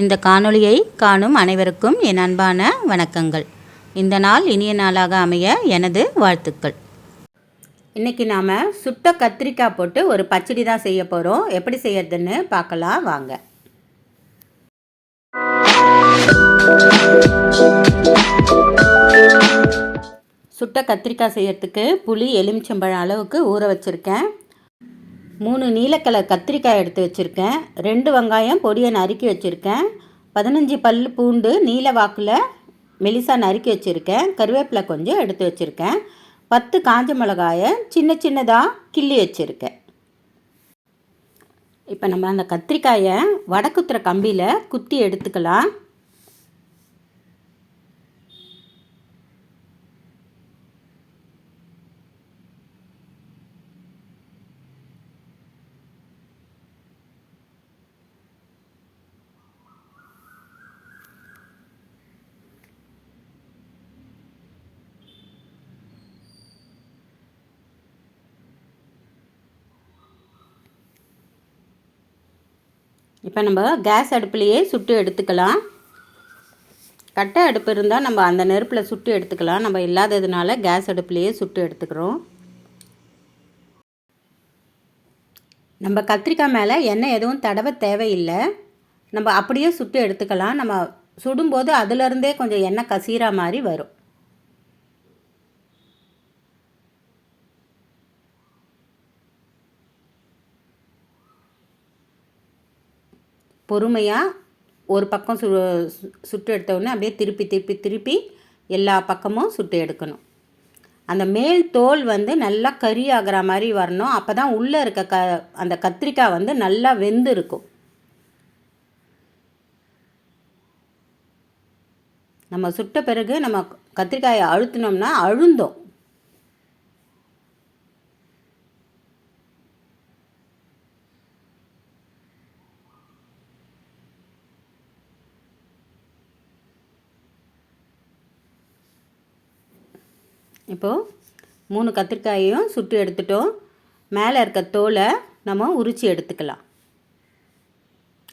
இந்த காணொளியை காணும் அனைவருக்கும் என் அன்பான வணக்கங்கள். இந்த நாள் இனிய நாளாக அமைய எனது வாழ்த்துக்கள். இன்றைக்கி நாம் சுட்ட கத்திரிக்காய் போட்டு ஒரு பச்சடி தான் செய்ய போகிறோம் எப்படி செய்யறதுன்னு பார்க்கலாம் வாங்க. சுட்ட கத்திரிக்காய் செய்யறதுக்கு புளி எலுமிச்சம்பழம் அளவுக்கு ஊற வச்சுருக்கேன். மூணு நீலக்கலர் கத்திரிக்காய் எடுத்து வச்சுருக்கேன். ரெண்டு வெங்காயம் பொடியை நறுக்கி வச்சுருக்கேன். பதினஞ்சு பல் பூண்டு நீல வாக்கில் மெலிசா நறுக்கி வச்சுருக்கேன். கருவேப்பிலை கொஞ்சம் எடுத்து வச்சுருக்கேன். பத்து காஞ்ச மிளகாயை சின்ன சின்னதாக கிள்ளி வச்சுருக்கேன். இப்போ நம்ம அந்த கத்திரிக்காயை வடக்குத்துற கம்பியில் குத்தி எடுத்துக்கலாம். இப்போ நம்ம கேஸ் அடுப்புலையே சுட்டு எடுத்துக்கலாம். கட்டை அடுப்பு இருந்தால் நம்ம அந்த நெருப்பில் சுட்டு எடுத்துக்கலாம். நம்ம இல்லாததுனால கேஸ் அடுப்புலையே சுட்டு எடுத்துக்கிறோம். நம்ம கத்திரிக்காய் மேலே எண்ணெய் எதுவும் தடவை தேவையில்லை. நம்ம அப்படியே சுட்டு எடுத்துக்கலாம். நம்ம சுடும்போது அதுலேருந்தே கொஞ்சம் எண்ணெய் கசீரா மாதிரி வரும். பொறுமையாக ஒரு பக்கம் சு சுட்டு எடுத்தவுடனே அப்படியே திருப்பி திருப்பி திருப்பி எல்லா பக்கமும் சுட்டு எடுக்கணும். அந்த மேல் தோல் வந்து நல்லா கறி ஆகிற மாதிரி வரணும். அப்போ தான் உள்ளே இருக்க க அந்த கத்திரிக்காய் வந்து நல்லா வெந்து இருக்கும் நம்ம சுட்ட பிறகு நம்ம கத்திரிக்காயை அழுத்தினோம்னா அழுந்தோம். இப்போது மூணு கத்திரிக்காயையும் சுட்டு எடுத்துட்டோம். மேலே இருக்க தோலை நம்ம உரித்து எடுத்துக்கலாம்.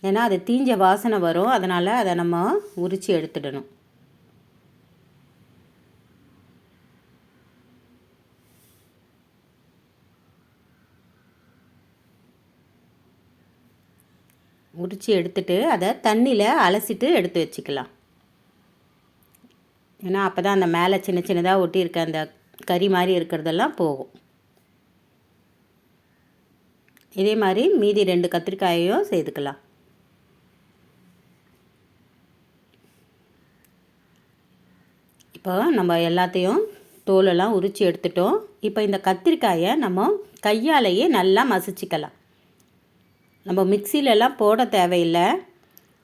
ஏன்னா அது தீஞ்ச வாசனை வரும். அதனால் அதை நம்ம உரித்து எடுத்துடணும். உரித்து எடுத்துட்டு அதை தண்ணியில் அலசிட்டு எடுத்து வச்சுக்கலாம். ஏன்னா அப்போ தான் அந்த மேலே சின்ன சின்னதாக ஒட்டியிருக்க அந்த கறி மாதிரி இருக்கிறதெல்லாம் போகும். இதே மாதிரி மீதி ரெண்டு கத்திரிக்காயையும் செய்துக்கலாம். இப்போ நம்ம எல்லாத்தையும் தோலெல்லாம் உரித்து எடுத்துட்டோம். இப்போ இந்த கத்திரிக்காயை நம்ம கையாலேயே நல்லா மசிச்சுக்கலாம். நம்ம மிக்சிலெல்லாம் போட தேவையில்லை.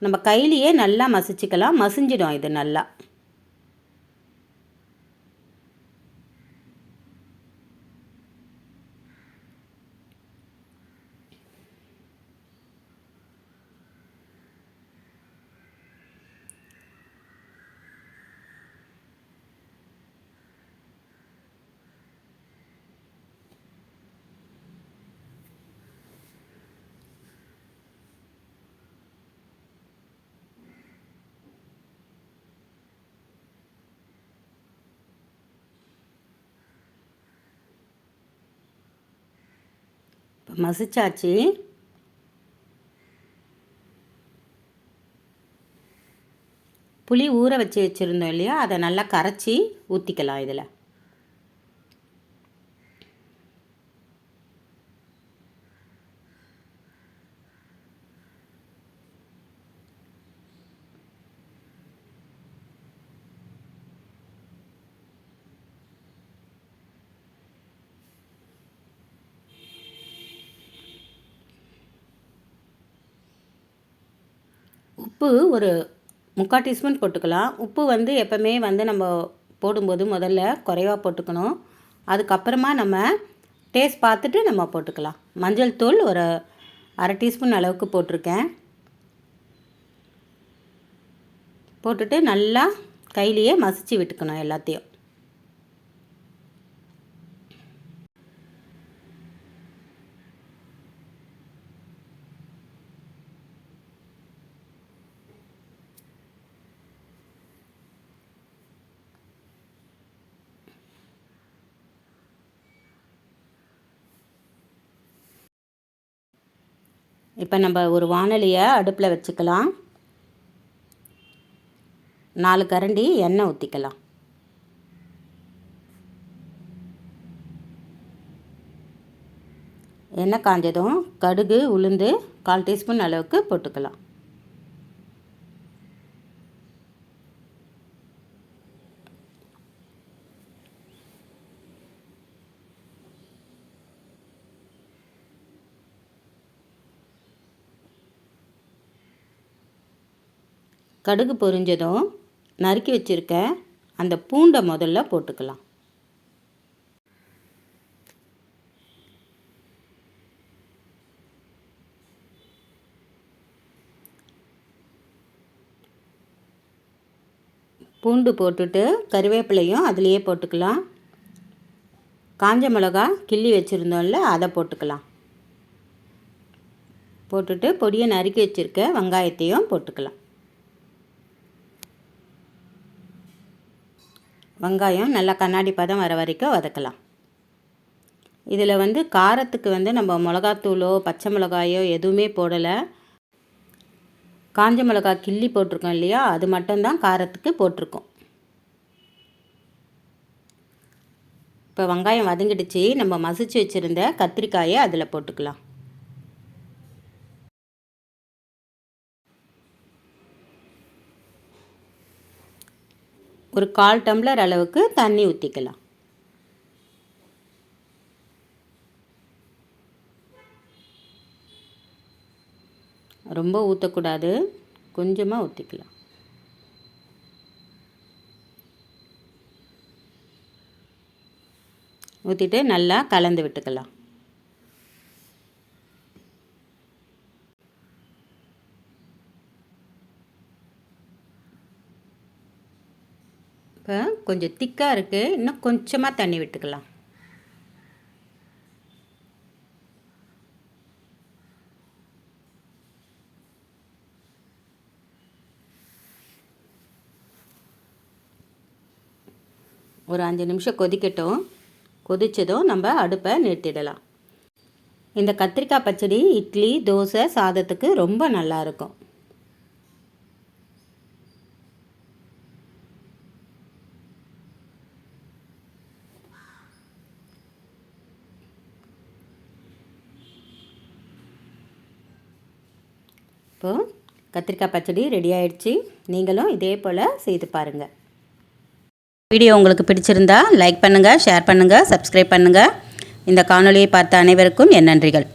நம்ம கையிலையே நல்லா மசிச்சுக்கலாம். மசிஞ்சிடும் இது நல்லா. இப்போ மசிச்சாச்சு. புளி ஊற வச்சு வச்சுருந்தோம் இல்லையா? அதை நல்லா கரைச்சி ஊற்றிக்கலாம் இதில். உப்பு ஒரு முக்கால் டீஸ்பூன் போட்டுக்கலாம். உப்பு வந்து எப்போவுமே வந்து நம்ம போடும்போது முதல்ல குறைவாக போட்டுக்கணும். அதுக்கப்புறமா நம்ம டேஸ்ட் பார்த்துட்டு நம்ம போட்டுக்கலாம். மஞ்சள் தூள் ஒரு அரை டீஸ்பூன் அளவுக்கு போட்டிருக்கேன். போட்டுட்டு நல்லா கையிலையே மசிச்சு விட்டுக்கணும் எல்லாத்தையும். இப்போ நம்ம ஒரு வானலியை அடுப்பில் வச்சுக்கலாம். நாலு கரண்டி எண்ணெய் ஊற்றிக்கலாம் எண்ணெய் காஞ்சதும் கடுகு உளுந்து கால் டீஸ்பூன் அளவுக்கு போட்டுக்கலாம். கடுகு பொரிஞ்சதும் நறுக்கி வச்சுருக்க அந்த பூண்டை முதல்ல போட்டுக்கலாம். பூண்டு போட்டுட்டு கருவேப்பிலையும் அதுலேயே போட்டுக்கலாம். காஞ்ச மிளகா கிள்ளி வச்சுருந்தோம்ல அதை போட்டுக்கலாம். போட்டுட்டு பொடியை நறுக்கி வச்சுருக்க வெங்காயத்தையும் போட்டுக்கலாம். வெங்காயம் நல்லா கண்ணாடி பதம் வர வரைக்கும் வதக்கலாம். இதில் வந்து காரத்துக்கு வந்து நம்ம மிளகாத்தூளோ பச்சை மிளகாயோ எதுவுமே போடலை. காஞ்ச மிளகா கிள்ளி போட்டிருக்கோம் இல்லையா அது மட்டும்தான் காரத்துக்கு போட்டிருக்கோம். இப்போ வெங்காயம் வதங்கிடுச்சு நம்ம மசிச்சு வச்சுருந்த கத்திரிக்காயை அதில் போட்டுக்கலாம். ஒரு கால் டம்ளர் அளவுக்கு தண்ணி ஊற்றிக்கலாம் ரொம்ப ஊற்றக்கூடாது கொஞ்சமாக ஊற்றிக்கலாம் ஊற்றிட்டு நல்லா கலந்து விட்டுக்கலாம். கொஞ்சம் திக்காக இருக்குது இன்னும் கொஞ்சமாக தண்ணி விட்டுக்கலாம். ஒரு அஞ்சு நிமிஷம் கொதிக்கட்டும். கொதித்ததும் நம்ம அடுப்பை நிறுத்திடலாம். இந்த கத்திரிக்காய் பச்சடி இட்லி தோசை சாதத்துக்கு ரொம்ப நல்லாயிருக்கும் இப்போது கத்திரிக்காய் பச்சடி ரெடி ஆயிடுச்சு. நீங்களும் இதே போல் செய்து பாருங்கள் வீடியோ உங்களுக்கு பிடிச்சிருந்தா லைக் பண்ணுங்கள் ஷேர் பண்ணுங்கள் சப்ஸ்கிரைப் பண்ணுங்கள் இந்த காணொலியை பார்த்த அனைவருக்கும் என் நன்றிகள்.